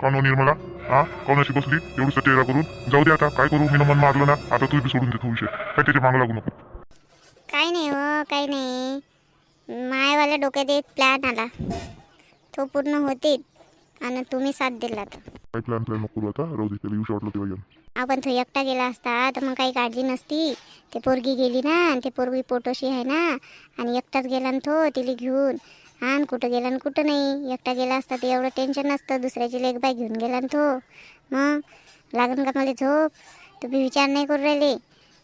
का नो निर्मला. हा? काऊन अशी बसली एवढं चेहरा करून? जाऊ दे आता. काय करू? मी मन मारलं ना. आता तू बी सोडून देतो विषय. काय त्याच्या मागं लागू नको. काही नाही हो काही नाही. मायावाल्या डोक्यात एक प्लॅन आला. तो पूर्ण होते आणि तुम्ही साथ दिला तर. काय प्लॅन प्लॅन नको करू आता? राहू दे त्याला येऊ वाटलं तेव्हा येईन. आपण तो एकटा गेला असता तर मग काही काळजी नसती. ते पोरगी गेली ना आणि ते पोरगी पोटोशी आहे ना आणि एकटाच गेला ना तो तिला घेऊन. हा कुठं गेला आणि कुठं नाही. एकटा गेला असता तर एवढं टेन्शन नसतं. दुसऱ्याची लेग बाय घेऊन गेला ना तो. मग? लागन का मला झोप? तुम्ही विचार नाही करू राहिले.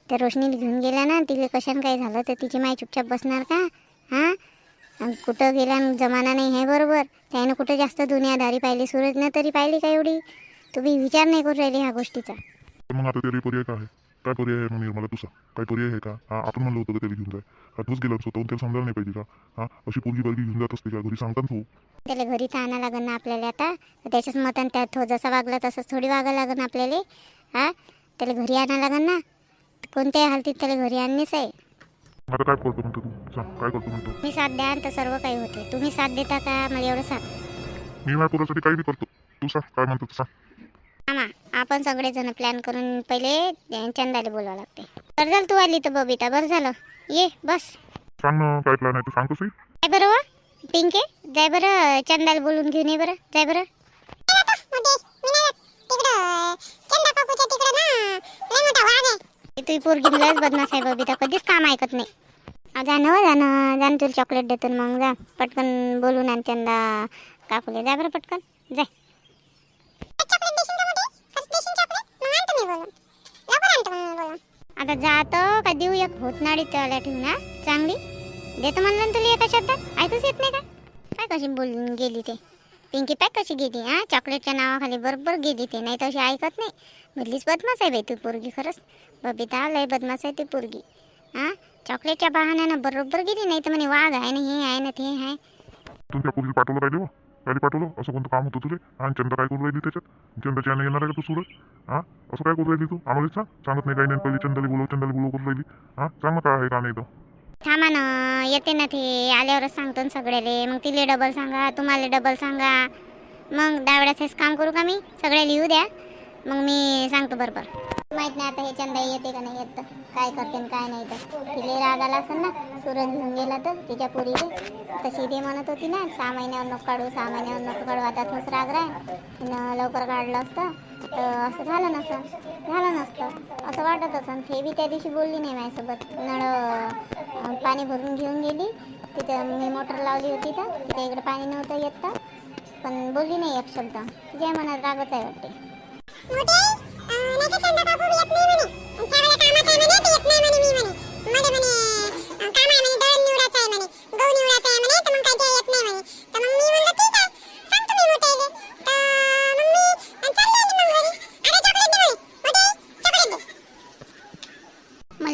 त्या रोशनीला घेऊन गेला ना तिला कशानं काय झालं तर तिची माय चुपचाप बसणार का? हां? आणि कुठं गेला जमाना नाही आहे बरोबर. त्यानं कुठं जास्त दुनियादारी पाहिली सूरजनं तरी पाहिली का एवढी? तुम्ही विचार नाही करू राहिले ह्या गोष्टीचा. मग आता तरी पर्याय काय आहे? काय पर्याय आहे मग निर्मला तुझा? काय पर्याय आहे का? हा आपण म्हणलं होतं का त्याला घेऊन जाय. का तूच गेला स्वतःहून त्याला समजायला नाही पाहिजे का? हा अशी पोरगी बरगी घेऊन जात असते का? घरी सांगतात तू. त्याला घरी तर आणा लागन ना आपल्याला आता. त्याच्याच मतान त्यात तो जसा वागला तसंच थोडी वागायला लागन आपल्याला. हा त्याला घरी आणा लागन ना. कोणत्याही हालतीत त्याला घरी आणणेच आहे. आता काय करतो म्हणतो तू? सांग काय करतो म्हणतो? तुम्ही साथ द्या तर सर्व काही होते. तुम्ही साथ देता का? मला एवढं सांग. मी माझ्या पोरासाठी काही बी करतो. तू सांग काय म्हणतो तू सांग. आमा आपण सगळेजण प्लॅन करून पहिले चंदाला बोलावं लागते. बरं झालं तू आली तर बबिता बरं झालं. ये बस. सांग ना काय प्लॅन आहे ते सांग तसंही काय बरं वा पिंके. जाय बरं चंदाला बोलून घेऊन ये बरं. जाय बरं. तुझी पोरगी लस बदमाश आहे बबिता कधीच काम ऐकत नाही. आ, जा ना हो, जा ना. जा ना तुला चॉकलेट देतो ना मग जा. पटकन बोलून आणि त्यांना काकूले. जा बरं पटकन. जाय. आता जातो का देऊ एक भूतनाडी त्याला ठेवू ना? चांगली? देतो म्हणलं ना तुला एका शब्दात? ऐकूच येत नाही का? काय कशी बोलून गेली ते. पिंकी पॅक कशी गेली हा? चॉकलेटच्या नावाखाली बरोबर गेली ते. नाही तर अशी ऐकत नाही. मधलीच बदमाश आहे बाई तू पोरगी खरंच. बबिता लय बदमाश आहे ती पोरगी. हा? चॉकलेटच्या बहाण्यानं बरोबर गेली नाही तर म्हणे वाघ आहे ना हे आहे ना ते आहे. तुमच्या पोरीला पाठवलं पाहिजे हो पाठवलं? असं कोणतं काम होतं तुले आणि चंद्र काय करू राहिली त्याच्यात? चंदाची आणि येणार आहे का तू सुरत हां? असं काय करू राहिली तू? आम्हाला सांग. सांगत नाही काही नाही. पहिले चंद्रला बोलव चंद्रला बोलव करू राहिली. हां? सांग ना काय आहे का नाही तर थांबा ना. येते ना ते. आल्यावरच सांगतो ना सगळ्याले. मग तिले डबल सांगा. तुम्हाला डबल सांगा. मग डावड्याचंच काम करू का मी? सगळ्या लिहू द्या. मग मी सांगतो बरोबर. माहीत नाही आता हे चंदा येते का नाही येत काय करते काय नाही तर. तिले राग आला असेल ना सूरज घेऊन गेला तर तिच्या पोरीले. तशी ते म्हणत होती ना सहा महिन्यावर नको काढू सहा महिन्यावर नको काढू आता थोस राग राय लवकर काढलं असतं तर असं झालं नसतं झालं नसतं. असं वाटत असं ते बी त्या दिवशी बोलली नाही माझ्यासोबत. नळ पाणी भरून घेऊन गेली. तिथं मी मोटर लावली होती तर तिथे इकडे पाणी नव्हतं येत तर. पण बोलली नाही एक शब्द. तिच्या मनात रागच आहे वाटते.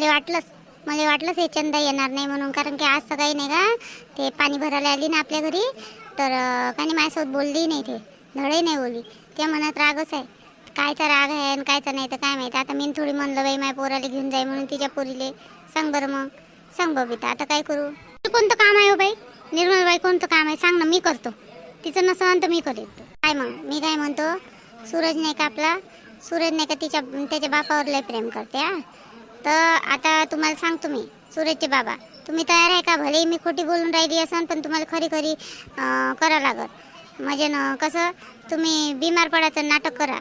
वाटलंच मला वाटलंच हे चंदा येणार नाही म्हणून कारण की आज सकाळी नाही का ते पाणी भरायला आली ना आपल्या घरी तर काही माझ्यासोबत बोलली नाही ते धडे नाही बोलली. त्या मनात रागच आहे. कायचा राग आहे आणि कायचा नाही तर काय माहिती. आता मी थोडी म्हणलं बाई माझ्या पोराला घेऊन जाई म्हणून तिच्या पोरीले. सांग बरं मग. सांग बबिता आता काय करू? कोणतं काम आहे हो बाई? निर्मल बाई कोणतं काम आहे? सांग ना मी करतो. तिचं नसं तर मी करेन काय मग? मी काय म्हणतो? सूरज नाही का आपला? सूरज नाही का तिच्या त्याच्या बापावर लय प्रेम करते हा? तर आता तुम्हाला सांगतो मी सूरजचे बाबा. तुम्ही तयार आहे का? भले मी खोटी बोलून राहिली असन पण तुम्हाला खरी खरी करावं करा लागत म्हणजे ना कसं? तुम्ही बिमार पडायचं नाटक करा.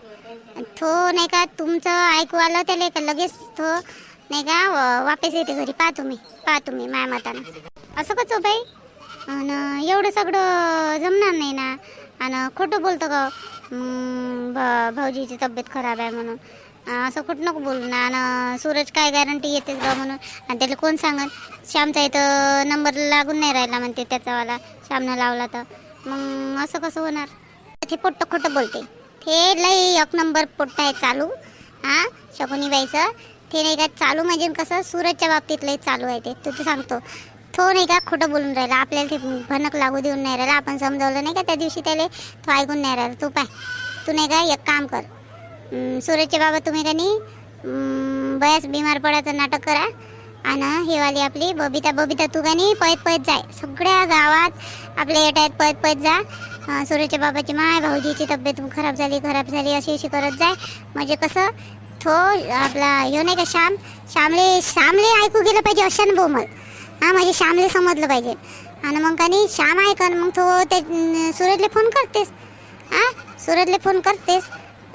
तो नाही का तुमचं ऐकू आलं त्याला का लगेच तो नाही का वापस येते घरी. पा तुम्ही पा तुम्ही माया मातानं. असं कसं बाई आणि एवढं सगळं जमणार नाही ना. आणि खोटं बोलतं का? भाऊजीची तब्येत खराब आहे म्हणून. असं कुठं नको बोलू ना. आणि सूरज काय गॅरंटी येतेच बा म्हणून? आणि त्याला कोण सांगत श्यामचा इथं नंबर लागून नाही राहिला म्हणते त्याचावाला. श्यामनं लावला तर. मग असं कसं होणार? ते पोट्ट खोटं बोलते. ते लई एक नंबर पोट्ट आहे चालू. हां शकुनी बाईचं ते नाही का चालू म्हणजे कसं सूरजच्या बाबतीत लई चालू आहे ते. तू सांगतो. तो नाही का खोटं बोलून राहिला. आपल्याला ते भनक लागू देऊन नाही राहिला. आपण समजावलं नाही का त्या दिवशी त्याला? तो ऐकून नाही राहिला. तू पाय. तू नाही का एक काम कर. अं, सूरजचे बाबा तुम्ही का नाही? बयाच बिमार पडायचं नाटक करा. आणि हे वाली आपली बबिता. बबिता तू का नाही? पळत पळत जाय. सगळ्या गावात आपल्या येत आहेत. पळत पळत जा. सूर्याच्या बाबाची माय भाऊजीची तब्येत खराब झाली खराब झाली अशी अशी करत जाय. म्हणजे कसं तो आपला ह्यो नाही का श्याम? श्यामले श्यामले ऐकू गेलं पाहिजे अशानं बोमल. हां म्हणजे श्यामले समजलं पाहिजे. आणि मग का नाही श्याम ऐकन मग तो ते अं, फोन करतेस. हां सूरजले फोन करतेस.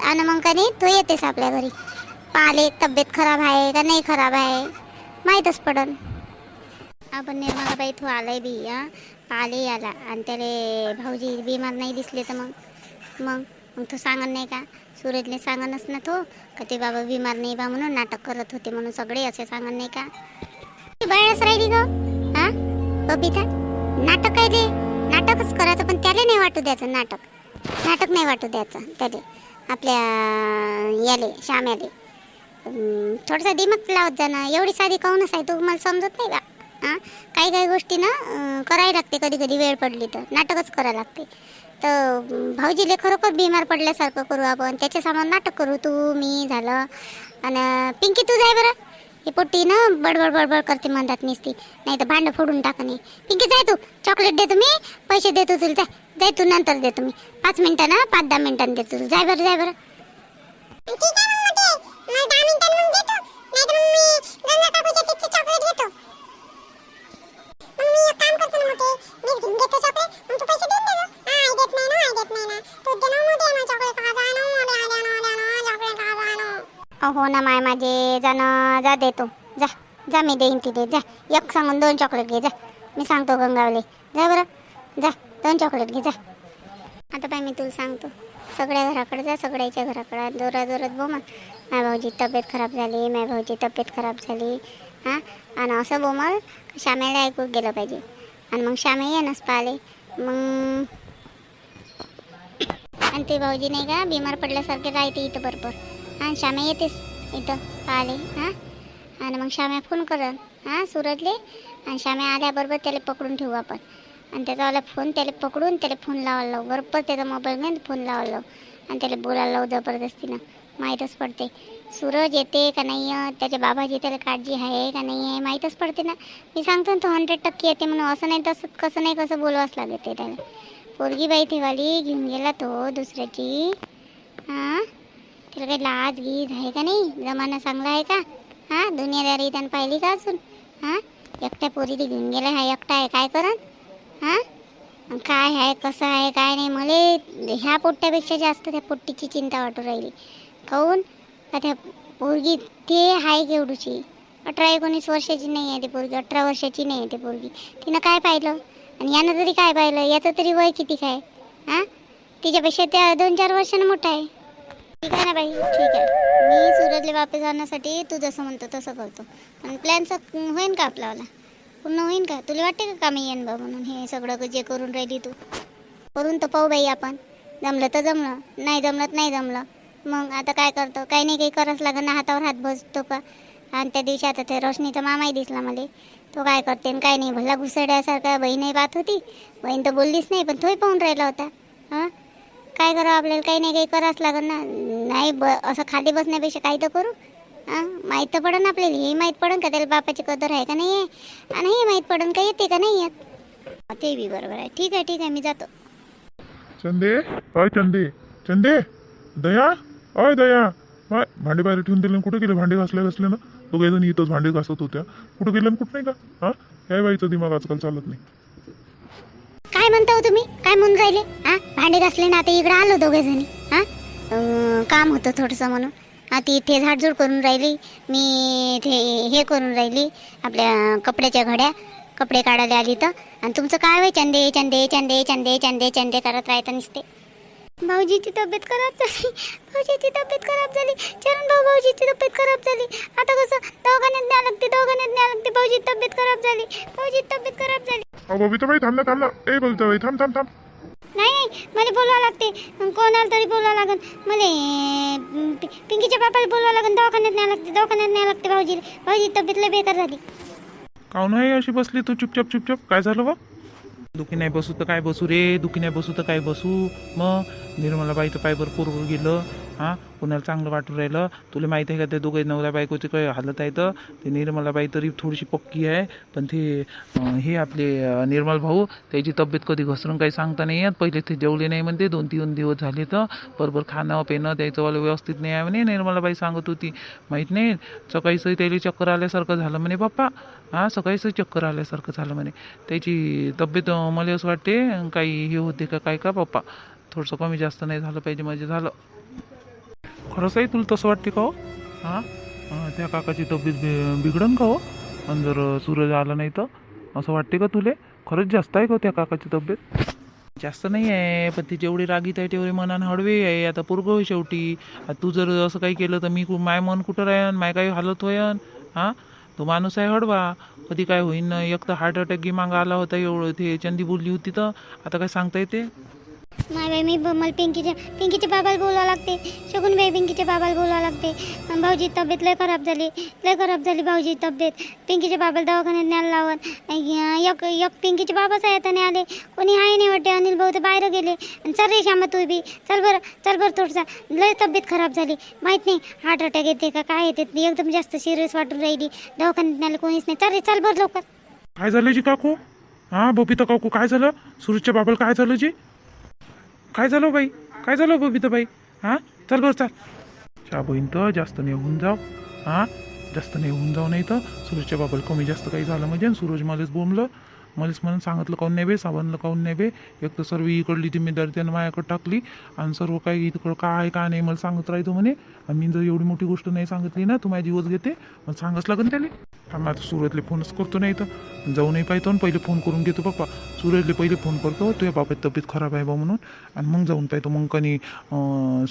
आणि मग का नाही तो येतेस आपल्या घरी. पाले तब्येत खराब आहे का नाही खराब आहे? माहीतच पडन. आपण निर्मलाबाई तू आलाय बी हां. आले याला. आणि त्याले भाऊजी बिमार नाही दिसले तर मग मग मग तो सांगन नाही का? सूरजने सांगनच ना तो का ते बाबा बिमार नाही बा म्हणून नाटक करत होते म्हणून सगळे असे सांगन नाही का? बळच राहिली ग हा? बबिता नाटक काय ते नाटकच करायचं पण त्याला नाही वाटू द्यायचं नाटक. नाटक नाही वाटू द्यायचं त्याले आपल्या याले श्याम याले. थोडंसं दिमक लावत जाणं ना. एवढी साधी काहूनच आहे तू? मला समजत नाही का? हां काही काही गोष्टी ना करायला लागते कधी कधी वेळ पडली तर. नाटकच करायला लागते. तर भाऊजीले खरोखर बिमार पडल्यासारखं करू आपण. त्याच्या सामान नाटक करू. तू मी झालं. आणि पिंकी तू जाय बरं. ही पोट्टी ना बडबड बडबड करते म्हणतात निसती. नाही तर भांडं फोडून टाक नाही पिंकी जाय तू. चॉकलेट देतो मी. पैसे देतो तुला. जाय. जाय तू नंतर देतो मी. पाच मिनिटं ना पाच दहा मिनिटांनी देतो तुला. जाय बरं जाय बरं. हो ना माय माझे जा ना जा देतो जा जा मी देईन तिथे जा. एक सांगून दोन चॉकलेट घे जा. मी सांगतो गंगावले. जा बरं. जा दोन चॉकलेट घे जा. आता बाय मी तुला सांगतो. सगळ्या घराकडे जा सगळ्याच्या घराकडे. जोरात जोरात बोमा माय भाऊजी तब्येत खराब झाली माय भाऊजी तब्येत खराब झाली. हां? आणि असं बोमल श्यामेला ऐकू गेलं पाहिजे. आणि मग श्यामे येणंच पाहिले. मग आणि ते भाऊजी नाही का बिमार पडल्यासारखे राहते इथं बरोबर आणि श्यामे येतेस इथं पाहिले हां? आणि मग श्याम्या फोन करन हां सुरतले आणि श्याम्या आल्याबरोबर त्याला पकडून ठेवू आपण. आणि त्याचावाला फोन त्याला पकडून त्याला फोन लावायला लावू. बरोबर त्याचा मोबाईल घेऊन फोन लावायला लावू. आणि त्याला बोलायला लावू जबरदस्तीनं. माहीतच पडते. सूरज येते का नाही? त्याच्या बाबाची त्याला काळजी आहे का नाही आहे माहीतच पडते ना. मी सांगतो ना तो हंड्रेड टक्के येते म्हणून. असं नाही तसं कसं नाही कसं बोलवाच लागते त्याला. पोरगी बाई ठेवाली घेऊन गेला तो दुसऱ्याची. हां? तिला काही लाज गीज आहे का नाही? जमाना चांगला आहे का? हां? दुनियादारी त्यानं पाहिली का अजून? हां? एकट्या पोरी ती घेऊन गेला हा एकटा आहे काय करन? हां? काय आहे कसं आहे काय नाही मला ह्या पोट्ट्यापेक्षा जास्त त्या पोट्टीची चिंता वाटू राहिली. काऊन? आता पोरगी ते आहे केवढूची अठरा एकोणीस वर्षाची नाही आहे ती पोरगी अठरा वर्षाची नाही आहे ती पोरगी. तिनं काय पाहिलं? आणि यानं तरी काय पाहिलं याचं तरी वय किती काय? हां? तिच्यापेक्षा त्या दोन चार वर्षानं मोठा आहे. ठीक आहे ना बाई? ठीक आहे. मी सुरतले वापस जाण्यासाठी तू जसं म्हणतो तसं करतो. आणि प्लॅनचं होईन का आपल्याला पूर्ण होईन का? तुला वाटते का कामी येईन बा म्हणून हे सगळं जे करून राहिली तू? करून तर पाहू बाई आपण. जमलं तर जमलं नाही जमलं तर नाही जमलं. मग आता काय करतो? काही नाही काही करावंच लागेल ना हातावर हात बसतो का? आणि त्या दिवशी आता ते रोशनीचा मामाही दिसला मला. तो काय करते आणि काय नाही भला घुसड्यासारखा बहीणही पाहत होती. बहीण तर बोललीच नाही पण तोही पाहून राहिला होता. हां? काय करावं आपल्याला? काही नाही काही करावंच लागेल ना. नाही ब असं खाली बसण्यापेक्षा काही तर करू. हां? माहीत तर पडन आपल्याला. हे माहीत पडन का? त्याला बापाची कदर आहे का नाही आहे? आणि हे माहीत पडन का? येते का नाही येत? ते बी बरोबर आहे. ठीक आहे ठीक आहे मी जातो. चंदे अय चंदे. चंदे दया? अय दया. माय भांडे बाहेर ठेवून दिले कुठे गेले? भांडे घासले घासले ना? तो जण इथंच भांडे घासत होत्या. कुठं गेले कुठं नाही का? हा? या बाईचं दिमाग आजकाल चालत नाही. काय म्हणता हो तुम्ही? काय म्हणून राहिले? हा? भांडे घासले ना आता इकडे आलो दोघे जणी. हा? अं, काम होतं थोडंसं म्हणून. हा ती इथे झाडझूड करून राहिली. मी ते हे करून राहिली आपल्या कपड्याच्या घड्या. कपडे काढायला आली तर आणि तुमचं काय वय चंदे चंदे चंदे चंदे चंदे चंदे करत राहतं नुसते. भाऊजीची तब्येत खराब झाली. भाऊजीची तब्येत खराब झाली. चरण भाऊ भाऊजीची तब्येत खराब झाली. आता कसं? दवाखान्यात न्यावं लागते दवाखान्यात न्यावं लागते. भाऊजी तब्येत खराब झाली. भाऊजी तब्येत खराब झाली. अहो बाई थांब ना थांब ना. ए बाई थांब थांब थांब. नाही नाही. मला बोलवावं लागते. कोणाला तरी बोलावं लागेल मला पि- पिंकीच्या बापाला बोलावं लागेल दवाखान्यात न्यावं लागते दवाखान्यात न्यावं लागते भाऊजी भाऊजी तब्येत लय बेकार झाली. काऊन आहे अशी बसली तू? चुपचाप चुपचाप. काय झालं बा? दुखी नाही बसू तर काय बसू रे? दुखी नाही बसू तर काय बसू? मग निर्मलाबाई तर पायभर पोरवर गेलं. हां? कुणाला चांगलं वाटून राहिलं? तुला माहिती आहे का ते दोघे नवरा बायकोचे काही हालत आहे तर? ते निर्मलाबाई तरी थोडीशी पक्की आहे पण ते हे आपले निर्मल भाऊ त्याची तब्येत कधी घसरून काही सांगता नाही येत. पहिले ते जेवले नाही म्हणते दोन तीन दिवस झाले तर. बरोबर खाणं पिणं त्याचंवालं व्यवस्थित नाही आहे म्हणे. निर्मलाबाई सांगत होती माहीत नाही सकाळीसही त्याला चक्कर आल्यासारखं झालं म्हणे पप्पा. हां सकाळीसही चक्कर आल्यासारखं झालं म्हणे. त्याची तब्येत मला असं वाटते काही हे होते का काय का पप्पा? थोडंसं कमी जास्त नाही झालं पाहिजे म्हणजे झालं. खरंच आहे तुला तसं वाटते का हो? हां? त्या काकाची तब्येत बि बिघडन का हो? आणि जर सूरज आला नाही तर? असं वाटते का तुले? खरंच जास्त आहे का हो त्या काकाची तब्येत? जास्त नाही आहे पण ती जेवढी रागीत आहे तेवढी मनानं हळवी आहे. आता पोरगं होय शेवटी. तू जर असं काही केलं तर मी माय मन कुठं राहन? माय काही हालत होयन हां? तो माणूस आहे हडवा कधी काय होईन? एक तर हार्ट अटॅक गी मागं आला होता एवढं. ते चंदी बोलली होती तर. आता काय सांगता येते? माय मी मला पिंकीच्या पिंकीच्या बाबाला बोलावं लागते. शकून बाई पिंकीच्या बाबाला बोलावं लागते. भाऊजी तब्येत लय खराब झाली. लय खराब झाली भाऊजी तब्येत. पिंकीच्या बाबाला दवाखान्यात न्यायला लावत एक एक पिंकीचे बाबाच आहे आता नाही आले कोणी आहे नाही वाटते. अनिल भाऊ तर बाहेर गेले. चल रे श्यामा तू बी. चल बरं चल बरं थोडसा. लय तब्येत खराब झाली. माहीत नाही हार्ट अटॅक येते का काय येते. एकदम जास्त सिरियस वाटून राहिली. दवाखान्यात न्यायला कोणीच नाही. चल रे चल बरं लवकर. काय झालं जी काकू? हां बबिता काकू काय झालं? सूरजच्या बाबाला काय झालं जी? काय झालं बाई? काय झालं बबिता बाई हां? चल बरं चाल. चा बहीण तर जास्त नाही होऊन जाव. हां? जास्त नाही होऊन जाऊ नाही तर सूरजच्या बाबाला कमी जास्त काही झालं म्हणजे सूरज मलाच बोंबलं मलाच म्हणून सांगितलं काऊन नाही बे? साबणलं काऊन नाही बे? एक तर सर्व इकडली जिम्मेदारी त्यानं माझ्याकडे टाकली आणि सर्व काही इकडं काय आहे काय नाही मला सांगत राहतो म्हणे. आणि मी जर एवढी मोठी गोष्ट नाही सांगितली ना तू माझी दिवस घेते. मग सांगच लागेल त्याला. आम्ही आता सुरतले फोनच करतो नाही तर. जाऊनही पाहतो आणि पहिले फोन करून घेतो पप्पा. सूरजले पहिले फोन करतो तुझ्या बाबाची तब्येत खराब आहे बा म्हणून. आणि मग जाऊन पाहतो मग कणी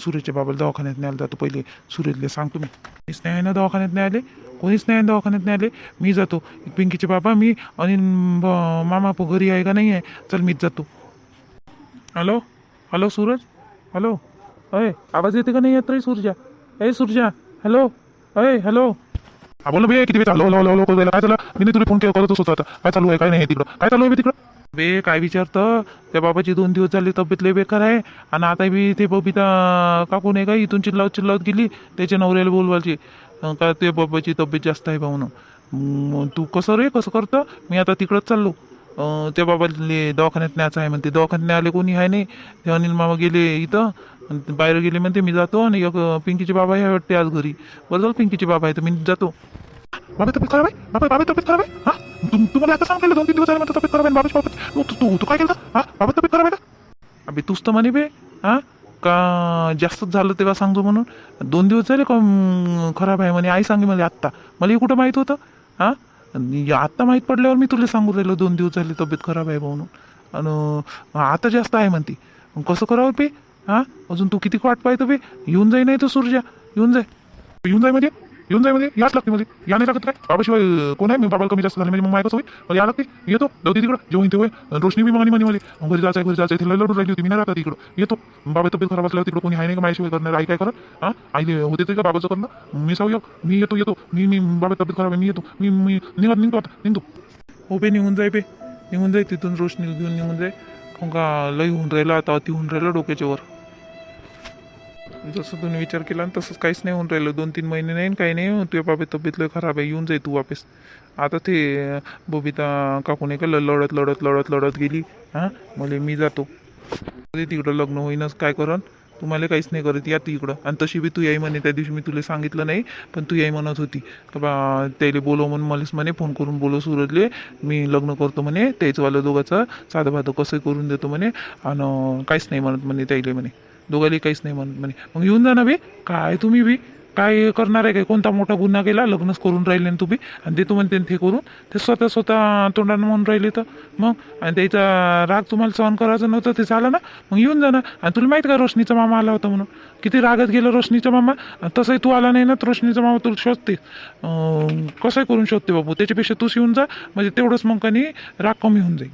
सूरजच्या बाबाला दवाखान्यात न्यायला जातो. पहिले सूरजले सांगतो मी. कोणीच नाही आहे ना दवाखान्यात नाही आले कोणीच नाही आहे दवाखान्यात नाही आले मी जातो. पिंकीचे बाबा मी आणि ब- मामा घरी आहे का नाही आहे? चल मीच जातो. हॅलो? Hello Suraj hello? अय आवाज येते का नाही येत रे सूरजा? ए सूरजा. हॅलो? अय हॅलो? हा बोल ना बे किती वेळ चाललो हॅलो हॅलो करू राहिला. काय झालं? मी तुला फोन करतच होतो आता काय चालू आहे? काय नाही तिकडं. काय चालू आहे बे तिकडं? बे काय विचारतं? त्या बाबाची दोन दिवस झाले तब्येत लय बेकार आहे. आणि आता बी ते बबिता काकू नाही का इथून चिल्लावत चिल्लावत गेली. त्याच्या नवऱ्याला बोलवायची. का ते बाबाची तब्येत जास्त आहे भाऊन तू कसं रे कसं करतं? मी आता तिकडंच चाललो. त्या बाबाले दवाखान्यात न्यायचं आहे म्हणते. दवाखान्यात न्यायला कोणी आहे नाही. ते अनिल मामा गेले इथं. बाहेर गेले म्हणते मी जातो आणि एक पिंकीचे बाबा आहे वाटते आज घरी. बरं झालं पिंकीचे बाबा आहे तर मी जातो. बाबा तब्येत खराब आहे? बाबा बाबा तब्येत खराब आहे? हा? तू तुम्हाला आता सांगितलं दोन तीन दिवस झाले म्हणतो तब्येत खराब आहे बाबा बाबा तू तू तू काय केलं? हा? बाबा तब्येत खराब आहे का? अबे तूच तर म्हणे बे. हा? का जास्तच झालं तेव्हा सांगतो म्हणून? दोन दिवस झाले का खराब आहे म्हणे. आई सांगे मला आत्ता. मला हे कुठं माहीत होतं? हा? आणि आत्ता माहीत पडल्यावर मी तुला सांगू राहिलो दोन दिवस झाले तब्येत खराब आहे बा म्हणून आणि आता जास्त आहे म्हणते. मग कसं करावं पे? हा? अजून तू किती वाट पाहतो पे? येऊन जाई नाही तर सूर्जा. येऊन जाय. येऊन जाय म्हणजे? येऊन जाय म्हणजे याच लागते म्हणजे या नाही लागत काय? बाबाशिवाय कोण आहे? मी बाबाला कमी जास्त झाले. म्हणजे मग माय होईल? मला या लागते. येतो. जाऊ दे तिकडं. जेव्हा इथे होय. रोशनी बी मागणी म्हणे मला घरी जायचं घरी जायचं इथे तिला लढून राहिली होती. मी नाही राहता तिकडं. येतो. बाबा तब्येत खराब असल्यावर तिकडं कोणी आहे नाही का माझ्याशिवाय करणार? आई काय करत? हा आई होते ते का बाबाचं करणं? मी साऊ मी येतो येतो. मी मी बाबा तब्येत खराब आहे. मी येतो. मी मी निघत निघतो आता. निघतो. हो बे निघून जाय बे निघून जाय. तिथून रोशनी घेऊन निघून जाय. हो का? लई होऊन राहिलं आता. अति होऊन राहिलं डोक्याच्या वर. जसं तुम्ही विचार केला ना तसंच काहीच नाही होऊन राहिलं. दोन तीन महिने नाही काही नाही. तुझ्या बाबा तब्येत लय खराब आहे. येऊन जाई तू वापस. आता ते बबिता काकू का लढत लढत लढत लढत गेली. हां? मला मी जातो. तिकडं लग्न होईनच काय करन तुम्हाला काहीच नाही करत. या तिकडं आणि तशी बी तू याई म्हणे. त्या दिवशी मी तुला सांगितलं नाही पण तू याई म्हणत होती. का बा त्याला बोलव म्हणून मलाच म्हणे फोन करून बोलव सुरजले मी लग्न करतो म्हणे त्याचवालं दोघाचं साधं भातं कसं करून देतो म्हणे. आणि काहीच नाही म्हणत म्हणे त्याला म्हणे. दोघाली काहीच नाही म्हणत म्हणे. मग येऊन जा ना बे. काय तुम्ही बी? काय करणार आहे काय? कोणता मोठा गुन्हा केला? लग्नच करून राहिले ना तुम्ही. आणि ते तू म्हणते ते करून. ते स्वतः स्वतः तोंडानं म्हणून राहिले तर. मग? आणि त्याचा राग तुम्हाला सहन करायचं नव्हतं ते झालं ना? मग येऊन जा ना. आणि तुला माहीत का रोशनीचा मामा आला होता म्हणून? किती रागत गेलं रोशनीचा मामा? आणि तसंही तू आला नाही ना तर रोशनीचा मामा तुला शोधते कसंही करून शोधते बाबू? त्याच्यापेक्षा तूच येऊन जा. म्हणजे तेवढंच मग कनी राग कमी होऊन जाईल.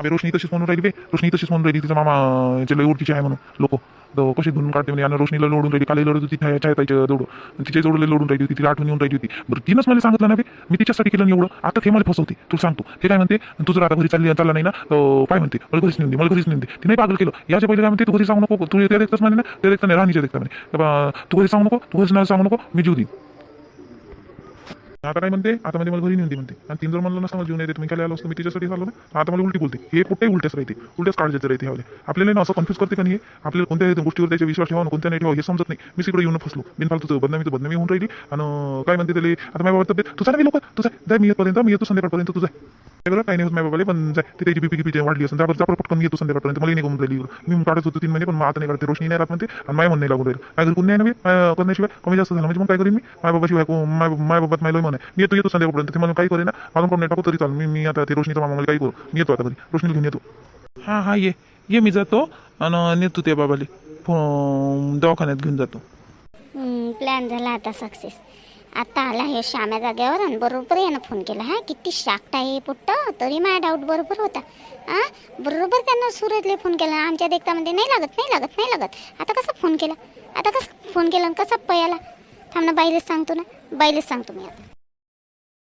अबे रोशनी तशीच म्हणून राहिली बे. रोशनी तशीच म्हणून राहिली. तिचा मामा जे लई ओळखीची आहे म्हणून. लोक. तर कशी धुवून काढते म्हणजे आणि रोशनीला लोडून राहिली. काली लढत होती छाया ताईच्या जोड. तिच्या जोडले लोडून राहिली होती. तिला आठवण येऊन राहिली होती. बरं तिनंच मला सांगितलं ना बे. मी तिच्यासाठी केलं एवढं. आता ते मला फसवते. तू सांगतो. हे काय म्हणते? तू जर आता घरी चालली चालला नाही ना? काय म्हणते? मला घरीच नेऊन दे मला घरीच नेऊन दे. ती नाही पागल केलं. याच्या पहिले काय म्हणते? तू घरी सांगू नको. तू त्या देखताच म्हणे ना? त्या देखता नाही राणीच्या देखता म्हणे. तू घरी सांगू नको? तू घरी सांगू नको? मी जीव देईन. आता काय म्हणते? आता मध्ये मला घरी नेऊन म्हणते. आणि तीन जर म्हणलं नसतं मला जीवन येते तुम्ही काय आलो असतो? मी तिच्यासाठी झालो ना. आता मला उलटी बोलते. हे कुठेही उलट्याच राहते. उलट्याच काळजाचं राहते हवले आपल्याला ना असं कन्फ्युज करते का नाही हे? आपल्याला कोणत्या गोष्टीवर त्याच्या विश्वास ठेवा कोणत्या नाही ठेवा हे समजत नाही. मी इकडे येऊन फसलो. बिनफालतूचं तर बदनामी होऊन राहिली. आणि काय म्हणते त्याला? आता माझ्या बाबा तब्येत तुझा नाही लोक तुझा जाय मी येतपर्यंत. मी येतो संध्याकाळपर्यंत. तुझा ते बरं काही नाही होत माझ्या बाबाले पण जाय ते त्याची बीपी किपी वाढली असेल त्यावर त्यावर पटकन येतो संध्याकाळपर्यंत मला नाही गमून राहिली. मी काढत होतो तीन महिने पण आता नाही काढते रोशनी नाही राहत म्हणते आणि मन नाही लागून राहील. काय कोण नाही करण्याशिवाय कमी जास्त झालं म्हणजे मग काय करीन मी? माझ्या बाबाशिवाय को- माय माय बाबात माझ्या म्हणे मी येतो येतो संध्याकाळपर्यंत ते मला काही करे ना मला कोण नाही टाकू तरी चाल मी मी आता ते रोशनीचा मामा मला काही करू. मी येतो आता घरी. रोशनीला घेऊन येतो. हां हां ये. ये मी जातो आणि नेतो त्या बाबाले. दवाखान्यात घेऊन जातो. प्लॅन झाला आता सक्सेस आता आला हे श्याम्या जाग्यावर आणि बरोबर यानं फोन केला हा? किती शाक्ट आहे पुट्ट. तरी माझा डाऊट बरोबर होता. हां बरोबर त्यांना सूरजले फोन केला. आमच्या देखतामध्ये नाही लागत नाही लागत नाही लागत. आता कसा फोन केला? आता कसं फोन केला आणि कसा पयाला? थांब ना बाईलेच सांगतो ना. बाईलेच सांगतो मी आता.